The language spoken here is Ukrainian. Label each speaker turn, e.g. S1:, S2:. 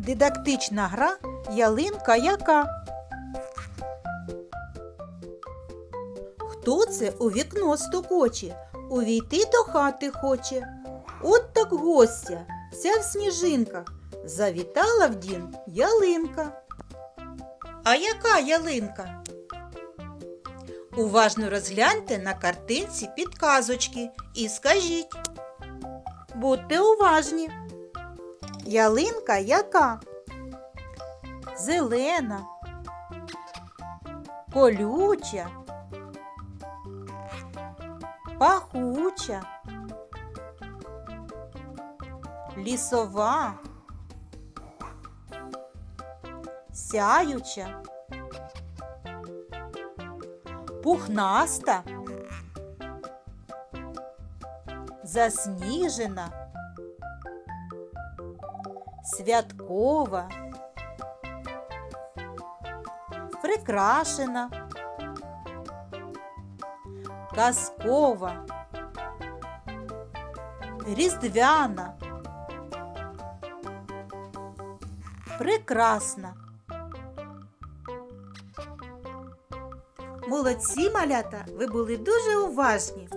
S1: Дидактична гра ялинка яка. Хто це у вікно стукоче? Увійти до хати хоче. От так гостя, вся в сніжинках. Завітала в дім ялинка. А яка ялинка? Уважно розгляньте на картинці підказочки і скажіть. Будьте уважні. Ялинка яка? Зелена, колюча, пахуча, лісова, сяюча, пухнаста, засніжена святкова, прикрашена, казкова, різдвяна, прекрасна. Молодці малята, ви були дуже уважні.